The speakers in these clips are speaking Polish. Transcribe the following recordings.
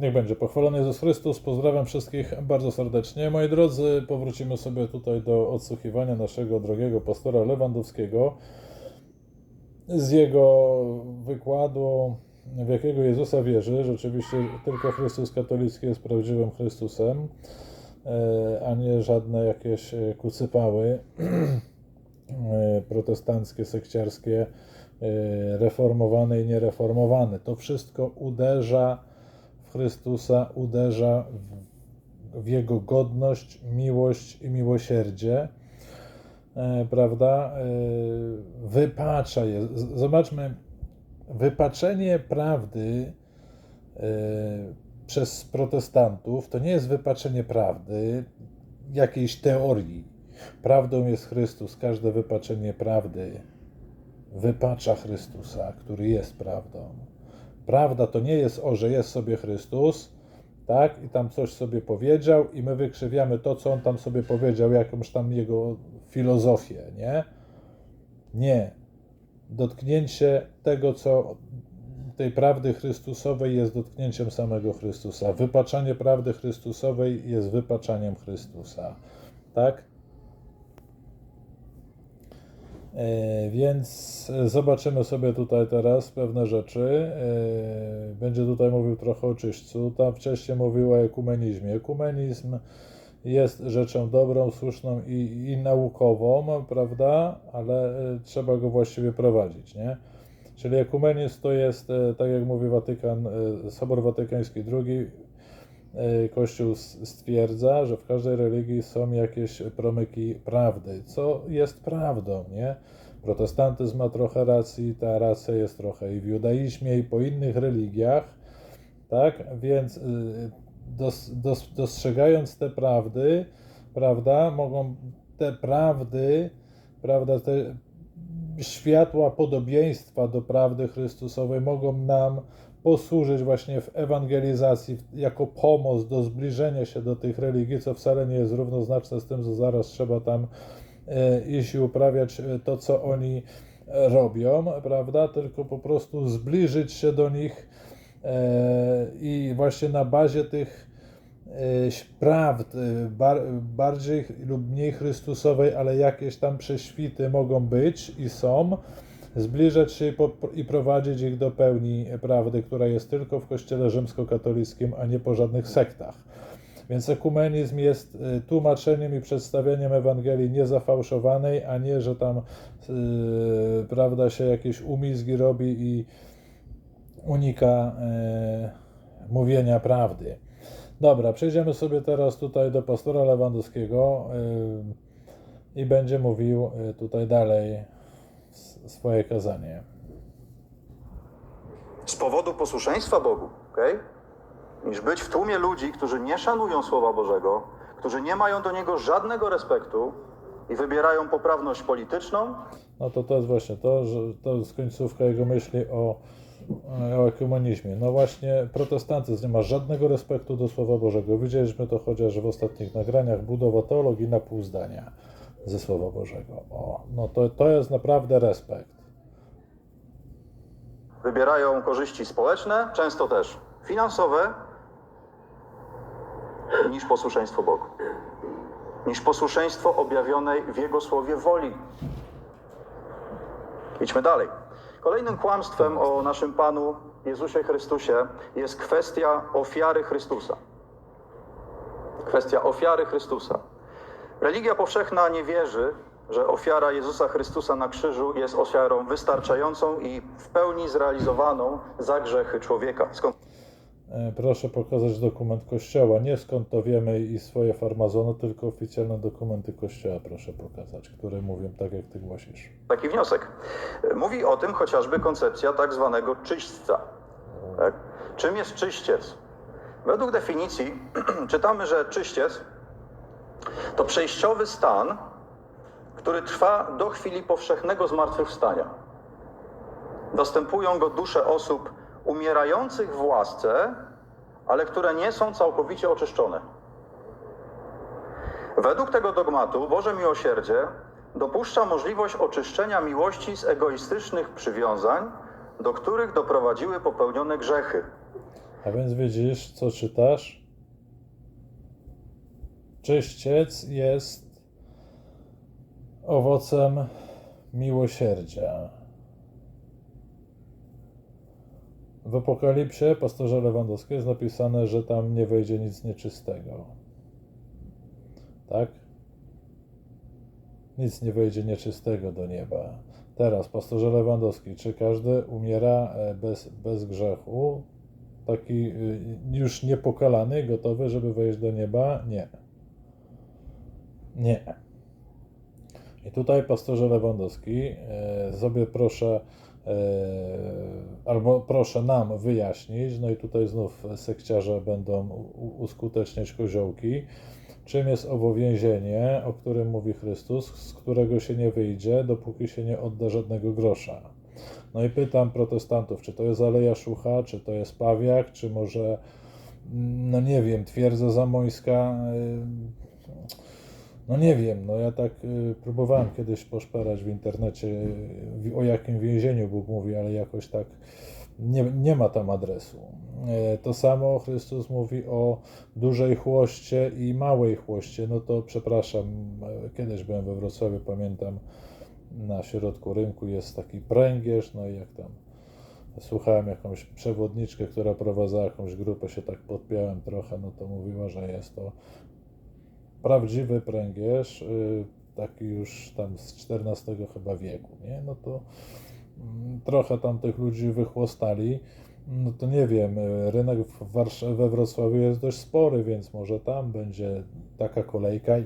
Niech będzie pochwalony Jezus Chrystus. Pozdrawiam wszystkich bardzo serdecznie. Moi drodzy, powrócimy sobie tutaj do odsłuchiwania naszego drogiego pastora Lewandowskiego z jego wykładu, w jakiego Jezusa wierzy. Rzeczywiście tylko Chrystus katolicki jest prawdziwym Chrystusem, e, a nie żadne jakieś kucypały e, protestanckie, sekciarskie, e, reformowane i niereformowane. To wszystko uderza Chrystusa, uderza w, Jego godność, miłość i miłosierdzie, e, prawda? E, wypacza je. Zobaczmy, wypaczenie prawdy e, przez protestantów to nie jest wypaczenie prawdy jakiejś teorii. Prawdą jest Chrystus. Każde wypaczenie prawdy wypacza Chrystusa, który jest prawdą. Prawda to nie jest o, że jest sobie Chrystus, tak, i tam coś sobie powiedział, i my wykrzywiamy to, co on tam sobie powiedział, jakąś tam jego filozofię, nie? Nie. Dotknięcie tego, co tej prawdy Chrystusowej jest dotknięciem samego Chrystusa. Wypaczanie prawdy Chrystusowej jest wypaczaniem Chrystusa. Tak? E, Więc zobaczymy sobie tutaj teraz pewne rzeczy. E, Będzie tutaj mówił trochę o czyśćcu. Tam wcześniej mówił o ekumenizmie. Ekumenizm jest rzeczą dobrą, słuszną i, i naukową, prawda? Ale e, trzeba go właściwie prowadzić, nie? Czyli ekumenizm to jest, e, tak jak mówi Watykan, e, Sobor Watykański II, e, Kościół s- stwierdza, że w każdej religii są jakieś promyki prawdy, co jest prawdą, nie? Protestantyzm ma trochę racji, ta racja jest trochę i w judaizmie, i po innych religiach, tak? Więc y, dos, dos, dostrzegając te prawdy, prawda, mogą te prawdy, prawda, te światła podobieństwa do prawdy Chrystusowej mogą nam posłużyć właśnie w ewangelizacji jako pomoc do zbliżenia się do tych religii, co wcale nie jest równoznaczne z tym, że zaraz trzeba tam e, iść i uprawiać e, to, co oni e, robią, prawda? Tylko po prostu zbliżyć się do nich e, i właśnie na bazie tych e, prawd, e, bar, bardziej lub mniej Chrystusowej, ale jakieś tam prześwity mogą być i są, zbliżać się i, prowadzić ich do pełni prawdy, która jest tylko w Kościele rzymskokatolickim, a nie po żadnych sektach. Więc ekumenizm jest y, tłumaczeniem i przedstawieniem Ewangelii niezafałszowanej, a nie, że tam y, prawda się jakieś umizgi robi i unika y, mówienia prawdy. Dobra, przejdziemy sobie teraz tutaj do pastora Lewandowskiego y, i będzie mówił y, tutaj dalej swoje kazanie. z powodu posłuszeństwa Bogu, okej? niż być w tłumie ludzi, którzy nie szanują Słowa Bożego, którzy nie mają do niego żadnego respektu i wybierają poprawność polityczną, No to to jest właśnie to, że to jest końcówka jego myśli o, o ekumenizmie. No właśnie protestantyzm nie ma żadnego respektu do Słowa Bożego. Widzieliśmy to chociaż w ostatnich nagraniach, budowa teologii na pół zdania ze Słowa Bożego. O, no to, to jest naprawdę respekt. wybierają korzyści społeczne, często też finansowe, niż posłuszeństwo Bogu. Niż posłuszeństwo objawionej w Jego słowie woli. Idźmy dalej. Kolejnym kłamstwem o naszym Panu Jezusie Chrystusie jest kwestia ofiary Chrystusa. Kwestia ofiary Chrystusa. Religia powszechna nie wierzy, że ofiara Jezusa Chrystusa na krzyżu jest ofiarą wystarczającą i w pełni zrealizowaną za grzechy człowieka. Skąd E, Proszę pokazać dokument Kościoła. Nie skąd to wiemy i swoje farmazony, tylko oficjalne dokumenty Kościoła proszę pokazać, które mówią tak, jak ty głosisz. taki wniosek? Mówi o tym chociażby koncepcja tak zwanego czyśćca. Tak? Czym jest czyściec? Według definicji czytamy, że czyściec to przejściowy stan, który trwa do chwili powszechnego zmartwychwstania. Dostępują go dusze osób umierających w łasce, ale które nie są całkowicie oczyszczone. Według tego dogmatu Boże miłosierdzie dopuszcza możliwość oczyszczenia miłości z egoistycznych przywiązań, do których doprowadziły popełnione grzechy. A więc widzisz, co czytasz? Czyściec jest owocem miłosierdzia. W Apokalipsie pastorze Lewandowskiej jest napisane, że tam nie wejdzie nic nieczystego. Tak? Nic nie wejdzie nieczystego do nieba. Teraz, pastorze Lewandowski, czy każdy umiera e, bez, bez grzechu? Taki y, już niepokalany, gotowy, żeby wejść do nieba? Nie. Nie. I tutaj, pastorze Lewandowski, e, sobie proszę, e, albo proszę nam wyjaśnić, no i tutaj znów sekciarze będą uskuteczniać koziołki, czym jest owo więzienie, o którym mówi Chrystus, z którego się nie wyjdzie, dopóki się nie odda żadnego grosza. No i pytam protestantów, czy to jest Aleja Szucha, czy to jest Pawiak, czy może, mm, no nie wiem, Twierdza Zamońska, y, no nie wiem, no ja tak y, próbowałem kiedyś poszperać w internecie, y, o jakim więzieniu Bóg mówi, ale jakoś tak nie, nie ma tam adresu. E, To samo Chrystus mówi o dużej chłoście i małej chłoście. No to przepraszam, e, kiedyś byłem we Wrocławiu, pamiętam, na środku rynku jest taki pręgierz, no i jak tam słuchałem jakąś przewodniczkę, która prowadzała jakąś grupę, się tak podpiąłem trochę, no to mówiła, że jest to prawdziwy pręgierz, y, taki już tam z XIV chyba wieku, nie? No to mm, trochę tam tych ludzi wychłostali. No to nie wiem, y, rynek w Warsz- we Wrocławiu jest dość spory, więc może tam będzie taka kolejka i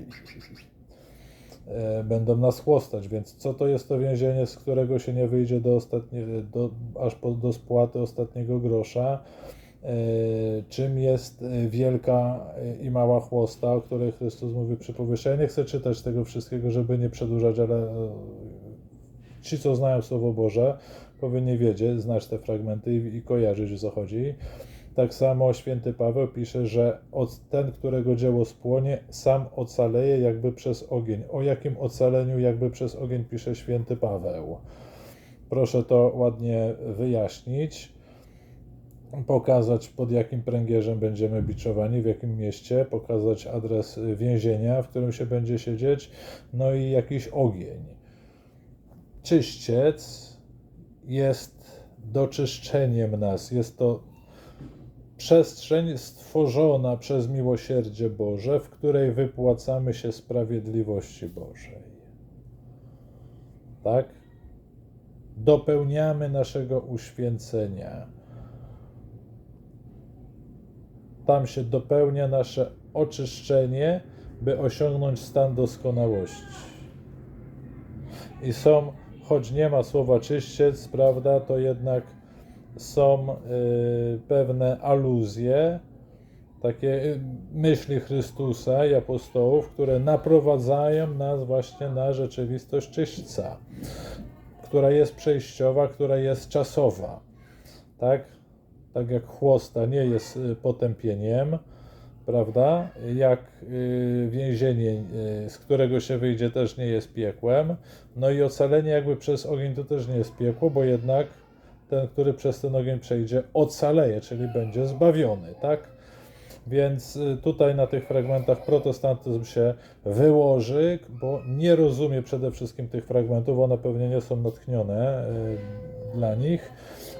e, będą nas chłostać. Więc co to jest to więzienie, z którego się nie wyjdzie do ostatnie, do, aż po, do spłaty ostatniego grosza? E, czym jest e, wielka e, i mała chłosta, o której Chrystus mówi przy powierzchni. Ja nie chcę czytać tego wszystkiego, żeby nie przedłużać, ale ci, co znają Słowo Boże, powinni wiedzieć, znać te fragmenty i, i kojarzyć, o co chodzi. Tak samo święty Paweł pisze, że od ten, którego dzieło spłonie, sam ocaleje jakby przez ogień. O jakim ocaleniu jakby przez ogień pisze święty Paweł? Proszę to ładnie wyjaśnić pokazać pod jakim pręgierzem będziemy biczowani, w jakim mieście, pokazać adres więzienia, w którym się będzie siedzieć, no i jakiś ogień. Czyściec jest doczyszczeniem nas, jest to przestrzeń stworzona przez miłosierdzie Boże, w której wypłacamy się sprawiedliwości Bożej. Tak? Dopełniamy naszego uświęcenia tam się dopełnia nasze oczyszczenie, by osiągnąć stan doskonałości. I są, choć nie ma słowa czyściec, prawda, to jednak są y, pewne aluzje, takie y, myśli Chrystusa i apostołów, które naprowadzają nas właśnie na rzeczywistość czyśćca, która jest przejściowa, która jest czasowa. Tak? Tak jak chłosta nie jest y, potępieniem, prawda? Jak y, więzienie, y, z którego się wyjdzie, też nie jest piekłem. No i ocalenie jakby przez ogień to też nie jest piekło, bo jednak ten, który przez ten ogień przejdzie, ocaleje, czyli będzie zbawiony, tak? Więc tutaj na tych fragmentach protestantyzm się wyłoży, bo nie rozumie przede wszystkim tych fragmentów, one pewnie nie są natchnione dla nich,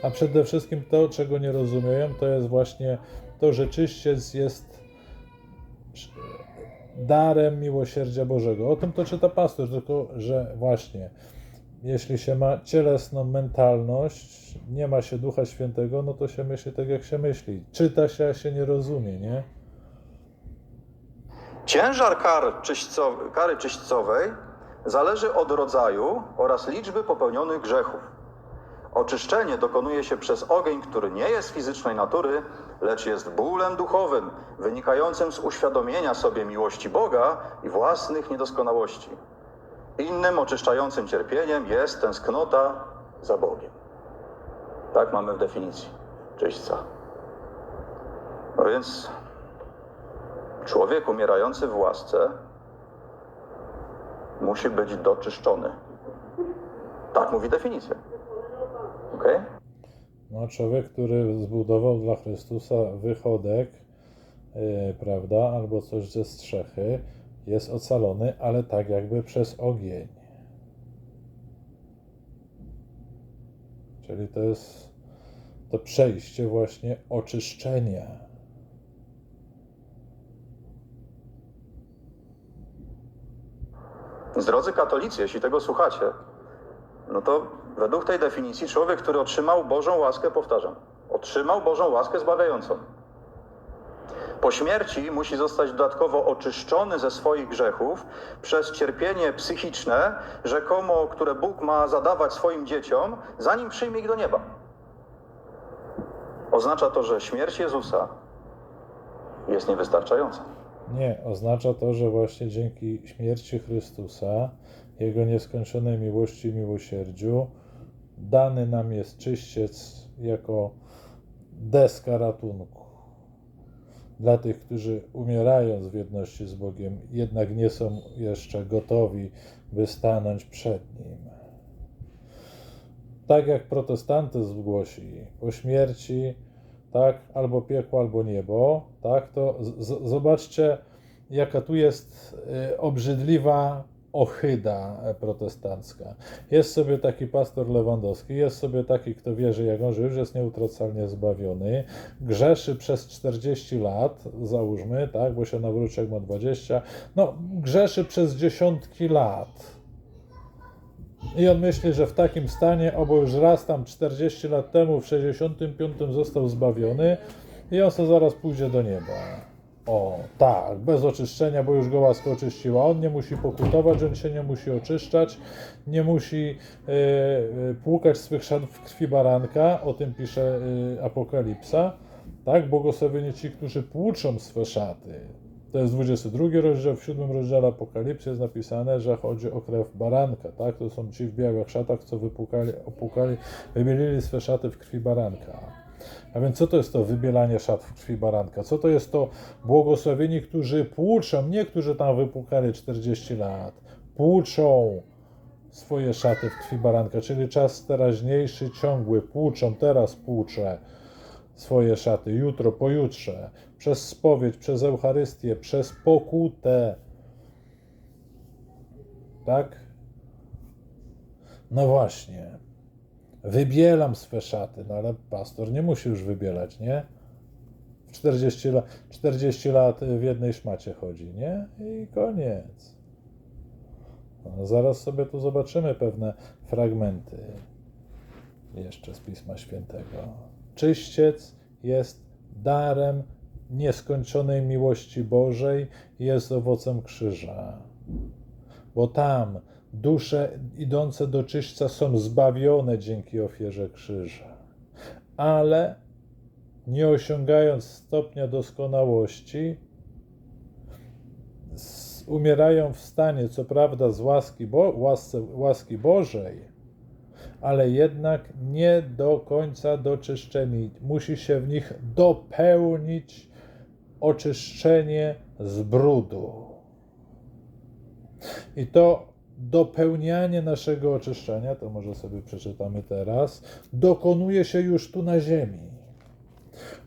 a przede wszystkim to, czego nie rozumieją, to jest właśnie to, że czyściec jest darem miłosierdzia Bożego. O tym to czyta pastor, tylko że właśnie jeśli się ma cielesną mentalność, nie ma się Ducha Świętego, no to się myśli tak, jak się myśli. Czyta się, a się nie rozumie, nie? Ciężar kar czyśćcow- kary czyśćcowej zależy od rodzaju oraz liczby popełnionych grzechów. Oczyszczenie dokonuje się przez ogień, który nie jest fizycznej natury, lecz jest bólem duchowym, wynikającym z uświadomienia sobie miłości Boga i własnych niedoskonałości. Innym oczyszczającym cierpieniem jest tęsknota za Bogiem. Tak mamy w definicji czyśćca. No więc człowiek umierający w łasce musi być doczyszczony. Tak mówi definicja. Ok? No, człowiek, który zbudował dla Chrystusa wychodek, yy, prawda, albo coś ze strzechy, jest ocalony, ale tak jakby przez ogień. Czyli to jest to przejście właśnie oczyszczenia. Drodzy katolicy, jeśli tego słuchacie, no to według tej definicji człowiek, który otrzymał Bożą łaskę, powtarzam, otrzymał Bożą łaskę zbawiającą. Po śmierci musi zostać dodatkowo oczyszczony ze swoich grzechów przez cierpienie psychiczne, rzekomo, które Bóg ma zadawać swoim dzieciom, zanim przyjmie ich do nieba. Oznacza to, że śmierć Jezusa jest niewystarczająca. Nie, oznacza to, że właśnie dzięki śmierci Chrystusa, Jego nieskończonej miłości i miłosierdziu, dany nam jest czyściec jako deska ratunku. Dla tych, którzy umierając w jedności z Bogiem, jednak nie są jeszcze gotowi, by stanąć przed Nim. Tak jak protestantyzm głosi, po śmierci, tak, albo piekło, albo niebo, tak, to zobaczcie, jaka tu jest y, obrzydliwa ochyda e, protestancka. Jest sobie taki pastor Lewandowski, jest sobie taki, kto wierzy, jak on, już jest nieutracalnie zbawiony, grzeszy przez 40 lat, załóżmy, tak, bo się nawróci jak ma 20, no grzeszy przez dziesiątki lat. I on myśli, że w takim stanie, o bo już raz tam 40 lat temu, w 65 został zbawiony i on sobie zaraz pójdzie do nieba. O, tak, bez oczyszczenia, bo już go łaska oczyściła. On nie musi pokutować, on się nie musi oczyszczać, nie musi e, płukać swych szat w krwi baranka, o tym pisze e, Apokalipsa. Tak, błogosławieni ci, którzy płuczą swe szaty. To jest 22 rozdział, w 7 rozdziale Apokalipsy jest napisane, że chodzi o krew baranka, tak? To są ci w białych szatach, co wypukali, opukali, wybielili swe szaty w krwi baranka. A więc co to jest to wybielanie szat w krwi baranka? Co to jest to błogosławieni, którzy płuczą, nie którzy tam wypukali 40 lat, płuczą swoje szaty w krwi baranka, czyli czas teraźniejszy, ciągły, płuczą, teraz płuczę swoje szaty, jutro, pojutrze, przez spowiedź, przez Eucharystię, przez pokutę. Tak? No właśnie. Wybielam swe szaty, no ale pastor nie musi już wybielać, nie? W 40, lat, 40 lat w jednej szmacie chodzi, nie? I koniec. No, zaraz sobie tu zobaczymy pewne fragmenty jeszcze z Pisma Świętego. Czyściec jest darem nieskończonej miłości Bożej jest owocem krzyża. Bo tam dusze idące do czyśćca są zbawione dzięki ofierze krzyża. Ale nie osiągając stopnia doskonałości, umierają w stanie, co prawda, z łaski, Bo- łasce, łaski Bożej, ale jednak nie do końca doczyszczeni. Musi się w nich dopełnić oczyszczenie z brudu. I to dopełnianie naszego oczyszczenia, to może sobie przeczytamy teraz, dokonuje się już tu na ziemi.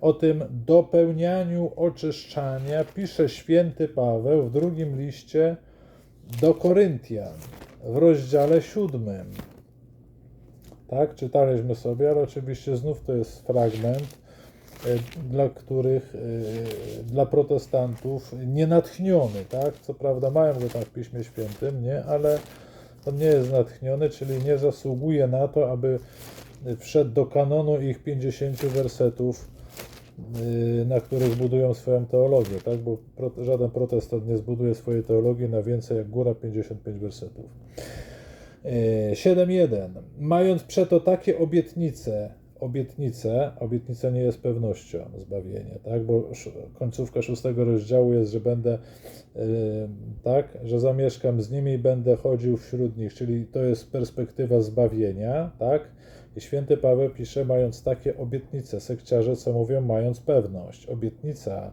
O tym dopełnianiu oczyszczania pisze święty Paweł w drugim liście do Koryntian w rozdziale siódmym. Tak, czytaliśmy sobie, ale oczywiście znów to jest fragment, dla których, e, dla protestantów nienatchniony, tak? Co prawda mają go tam w Piśmie Świętym, nie? Ale on nie jest natchniony, czyli nie zasługuje na to, aby wszedł do kanonu ich 50 wersetów, y, na których budują swoją teologię, tak? Bo żaden protestant nie zbuduje swojej teologii na więcej jak góra 55 wersetów. E, 7.1. Mając przeto takie obietnice, obietnice, obietnica nie jest pewnością zbawienia, tak? Bo końcówka szóstego rozdziału jest, że będę, e, tak, że zamieszkam z nimi i będę chodził wśród nich, czyli to jest perspektywa zbawienia, tak? I święty Paweł pisze, mając takie obietnice, sekciarze co mówią, mając pewność. Obietnica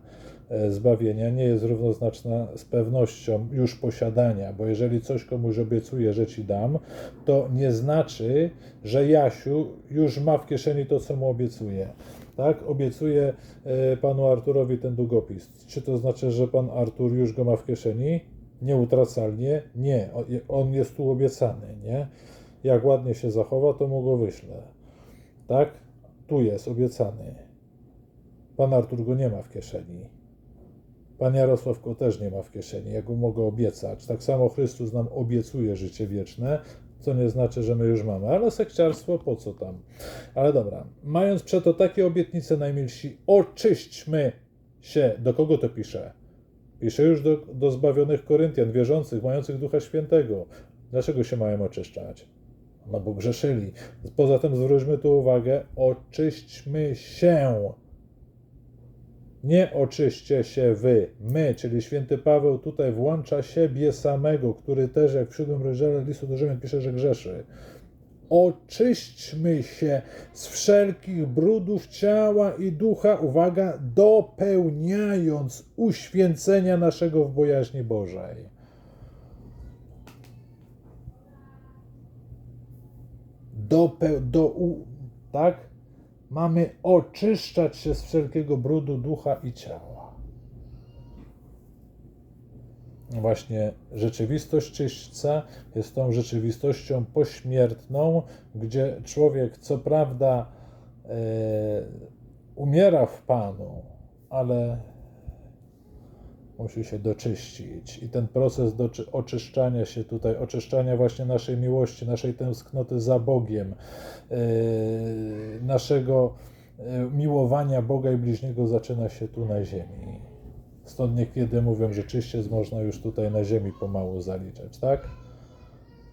e, zbawienia nie jest równoznaczna z pewnością już posiadania, bo jeżeli coś komuś obiecuje, że ci dam, to nie znaczy, że Jasiu już ma w kieszeni to, co mu obiecuje. Tak, obiecuje e, panu Arturowi ten długopis. Czy to znaczy, że pan Artur już go ma w kieszeni? Nieutracalnie? Nie. On jest tu obiecany, nie? Jak ładnie się zachowa, to mu go wyślę. Tak? Tu jest obiecany. Pan Artur go nie ma w kieszeni. Pan Jarosław go też nie ma w kieszeni. Ja go mogę obiecać. Tak samo Chrystus nam obiecuje życie wieczne, co nie znaczy, że my już mamy. Ale sekciarstwo po co tam? Ale dobra. Mając przeto takie obietnice najmilsi, oczyśćmy się. Do kogo to pisze? Pisze już do, do zbawionych Koryntian, wierzących, mających Ducha Świętego. Dlaczego się mają oczyszczać? No bo grzeszyli. Poza tym zwróćmy tu uwagę, oczyśćmy się. Nie oczyście się wy, my, czyli święty Paweł tutaj włącza siebie samego, który też, jak w siódmym rozdziale listu do Rzymian pisze, że grzeszy. Oczyśćmy się z wszelkich brudów ciała i ducha, uwaga, dopełniając uświęcenia naszego w bojaźni Bożej. Dopeł, do, u, tak? Mamy oczyszczać się z wszelkiego brudu ducha i ciała. Właśnie rzeczywistość czyśćca jest tą rzeczywistością pośmiertną, gdzie człowiek co prawda e, umiera w Panu, ale musi się doczyścić. I ten proces do oczyszczania się tutaj, oczyszczania właśnie naszej miłości, naszej tęsknoty za Bogiem, yy, naszego yy, miłowania Boga i bliźniego zaczyna się tu na ziemi. Stąd niekiedy mówią, że czyściec można już tutaj na ziemi pomału zaliczać, tak?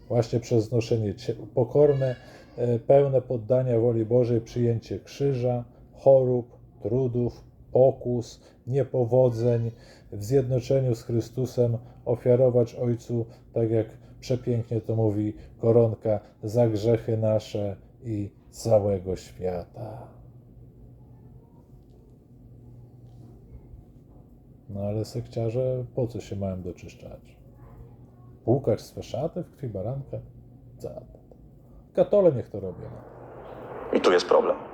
Właśnie przez znoszenie pokorne, yy, pełne poddania woli Bożej, przyjęcie krzyża, chorób, trudów, pokus, niepowodzeń, w zjednoczeniu z Chrystusem ofiarować Ojcu, tak jak przepięknie to mówi koronka, za grzechy nasze i całego świata. No ale sekciarze po co się mają doczyszczać? Płukać swe szaty w krwi baranka? Za to. Katole niech to robią. I tu jest problem.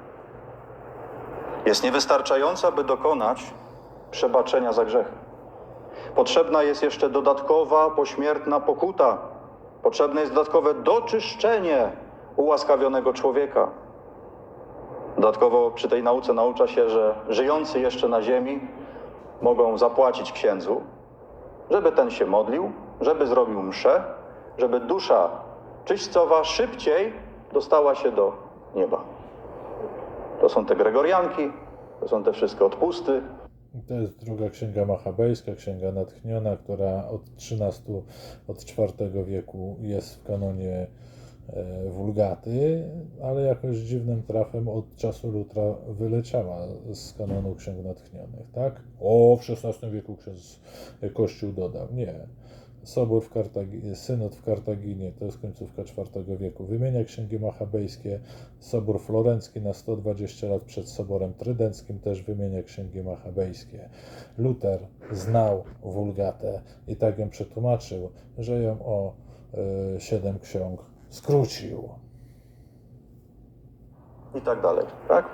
Jest niewystarczająca, by dokonać przebaczenia za grzechy. Potrzebna jest jeszcze dodatkowa, pośmiertna pokuta. Potrzebne jest dodatkowe doczyszczenie ułaskawionego człowieka. Dodatkowo przy tej nauce naucza się, że żyjący jeszcze na ziemi mogą zapłacić księdzu, żeby ten się modlił, żeby zrobił mszę, żeby dusza czyśćcowa szybciej dostała się do nieba. To są te Gregorianki, to są te wszystkie odpusty. To jest druga księga machabejska, księga natchniona, która od XIII, od IV wieku jest w kanonie e, Wulgaty, ale jakoś dziwnym trafem od czasu Lutra wyleciała z kanonu księg natchnionych, tak? O, w XVI wieku ksiądz Kościół dodał. Nie. Sobór w Kartaginie, synod w Kartaginie, to jest końcówka IV wieku. Wymienia księgi machabejskie. Sobór florencki na 120 lat przed Soborem Trydenckim też wymienia księgi machabejskie. Luter znał Wulgatę i tak ją przetłumaczył, że ją o y, siedem ksiąg skrócił. i tak dalej, tak?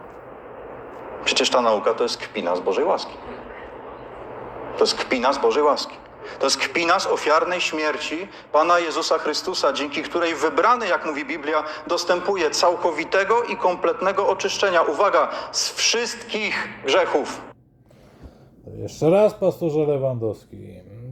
Przecież ta nauka to jest kpina z Bożej łaski. To jest kpina z Bożej łaski. To jest kpina z ofiarnej śmierci Pana Jezusa Chrystusa, dzięki której wybrany, jak mówi Biblia, dostępuje całkowitego i kompletnego oczyszczenia. Uwaga, z wszystkich grzechów. Jeszcze raz, pastorze Lewandowski.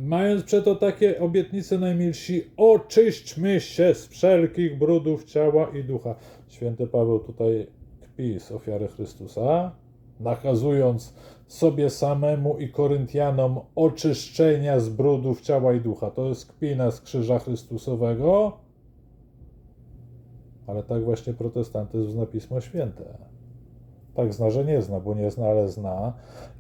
Mając przeto takie obietnice najmilsi, oczyśćmy się z wszelkich brudów ciała i ducha. Święty Paweł tutaj kpi z ofiary Chrystusa, nakazując sobie samemu i Koryntianom oczyszczenia z brudów ciała i ducha. To jest kpina z krzyża Chrystusowego, ale tak właśnie protestantyzm zna Pismo Święte. Tak zna, że nie zna, bo nie zna, ale zna,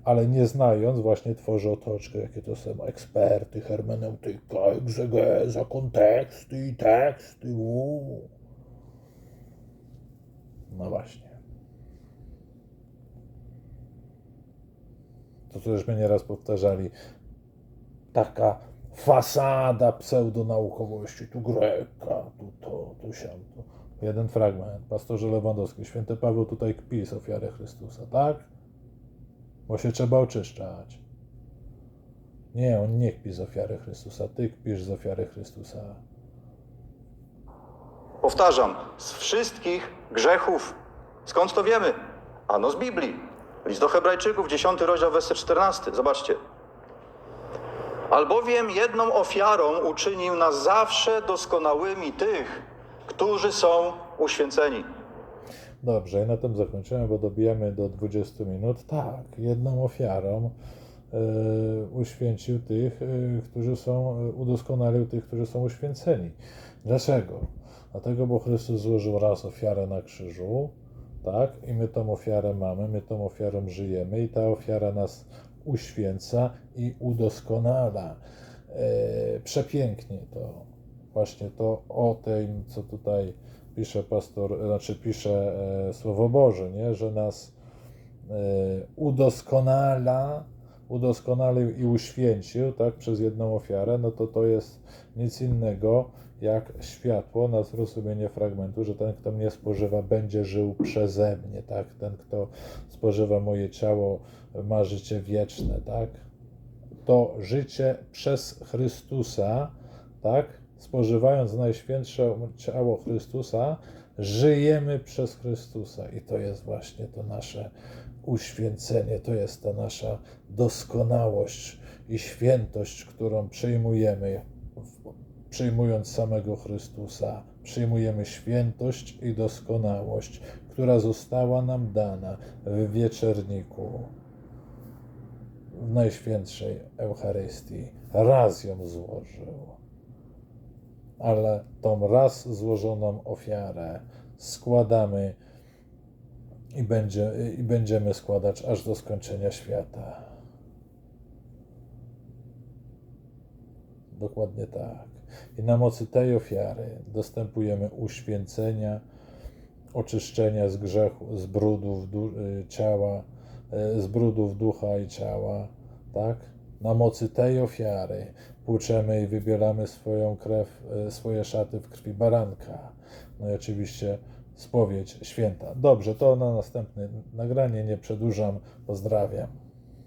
ale nie znając właśnie tworzy otoczkę, jakie to są eksperty, hermeneutyka, egzegeza, konteksty i teksty. Uu. No właśnie. To co żeśmy nieraz powtarzali, taka fasada pseudonaukowości, tu Greka, tu to, tu siam, tu. Jeden fragment, pastorze Lewandowski, święty Paweł tutaj kpi z ofiary Chrystusa, tak? Bo się trzeba oczyszczać. Nie, on nie kpi z ofiary Chrystusa, ty kpisz z ofiary Chrystusa. Powtarzam, z wszystkich grzechów. Skąd to wiemy? Ano z Biblii. List do Hebrajczyków, 10 rozdział, werset 14. Zobaczcie. Albowiem jedną ofiarą uczynił nas zawsze doskonałymi tych, którzy są uświęceni. Dobrze, i na tym zakończymy, bo dobijamy do 20 minut. Tak, jedną ofiarą e, uświęcił tych, e, którzy są, e, udoskonalił tych, którzy są uświęceni. Dlaczego? Dlatego, bo Chrystus złożył raz ofiarę na krzyżu, tak, i my tą ofiarę mamy, my tą ofiarą żyjemy i ta ofiara nas uświęca i udoskonala. E, przepięknie to, właśnie to o tym, co tutaj pisze pastor, znaczy pisze e, Słowo Boże, nie? że nas e, udoskonala, udoskonalił i uświęcił, tak, przez jedną ofiarę, no to to jest nic innego jak światło na zrozumienie fragmentu, że ten, kto mnie spożywa, będzie żył przeze mnie, tak, ten, kto spożywa moje ciało, ma życie wieczne, tak, to życie przez Chrystusa, tak, spożywając najświętsze ciało Chrystusa, żyjemy przez Chrystusa i to jest właśnie to nasze uświęcenie, to jest ta nasza doskonałość i świętość, którą przyjmujemy, przyjmując samego Chrystusa. Przyjmujemy świętość i doskonałość, która została nam dana w wieczerniku w Najświętszej Eucharystii. Raz ją złożył, ale tą raz złożoną ofiarę składamy i, będzie, i będziemy składać aż do skończenia świata. Dokładnie tak. I na mocy tej ofiary dostępujemy uświęcenia, oczyszczenia z grzechu, z brudów y, ciała, y, z brudów ducha i ciała, tak? Na mocy tej ofiary płuczemy i wybieramy swoją krew, y, swoje szaty w krwi baranka. No i oczywiście spowiedź święta. Dobrze, to na następne nagranie, nie przedłużam. Pozdrawiam.